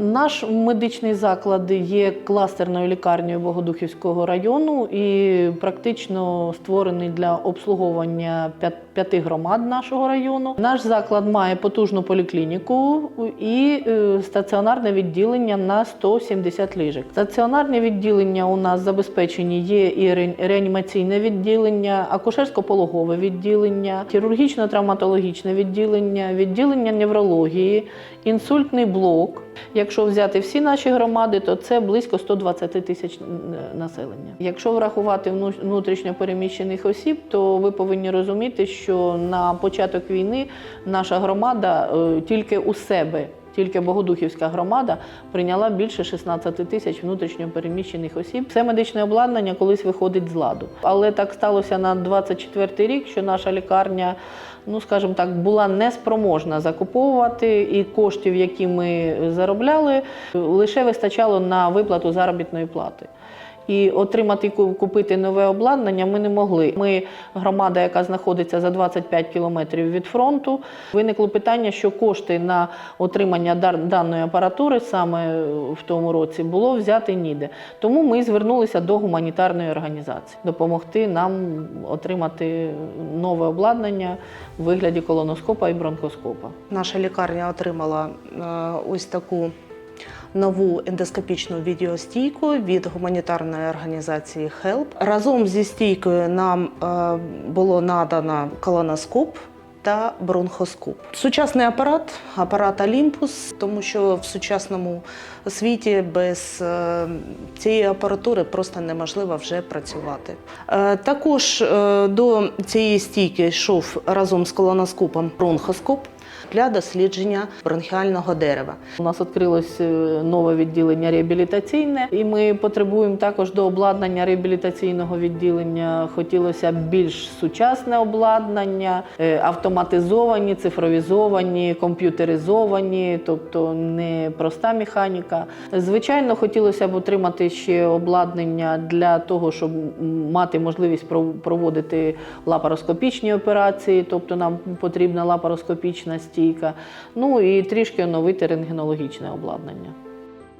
Наш медичний заклад є кластерною лікарнею Богодухівського району і практично створений для обслуговування п'ят- п'яти громад нашого району. Наш заклад має потужну поліклініку і е, стаціонарне відділення на 170 ліжок. Стаціонарні відділення у нас забезпечені є і реанімаційне відділення, акушерсько-пологове відділення, хірургічно-травматологічне відділення, відділення неврології, інсультний блок. Якщо взяти всі наші громади, то це близько 120 тисяч населення. Якщо врахувати внутрішньо переміщених осіб, то ви повинні розуміти, що на початок війни наша громада е, тільки у себе. Тільки Богодухівська громада прийняла більше 16 тисяч внутрішньо переміщених осіб. Це медичне обладнання колись виходить з ладу. Але так сталося на 24-й рік, що наша лікарня, ну скажімо так, була неспроможна закуповувати, і коштів, які ми заробляли, лише вистачало на виплату заробітної плати. І отримати купити нове обладнання ми не могли. Ми громада, яка знаходиться за 25 кілометрів від фронту. Виникло питання, що кошти на отримання даної апаратури саме в тому році було взяти ніде. Тому ми звернулися до гуманітарної організації допомогти нам отримати нове обладнання в вигляді колоноскопа і бронхоскопа. Наша лікарня отримала е, ось таку нову ендоскопічну відеостійку від гуманітарної організації HELP. Разом зі стійкою нам е, було надано колоноскоп. Та бронхоскоп. Сучасний апарат, апарат Olympus, тому що в сучасному світі без е, цієї апаратури просто неможливо вже працювати. Е, також до цієї стійки йшов разом з колоноскопом бронхоскоп для дослідження бронхіального дерева. У нас відкрилось е, нове відділення реабілітаційне, і ми потребуємо також до обладнання реабілітаційного відділення. Хотілося б більш сучасне обладнання, е, автоматизовані, цифровізовані, комп'ютеризовані, тобто не проста механіка. Звичайно, хотілося б отримати ще обладнання для того, щоб мати можливість пров- проводити лапароскопічні операції, тобто нам потрібна лапароскопічна стійка. Ну і трішки оновити рентгенологічне обладнання.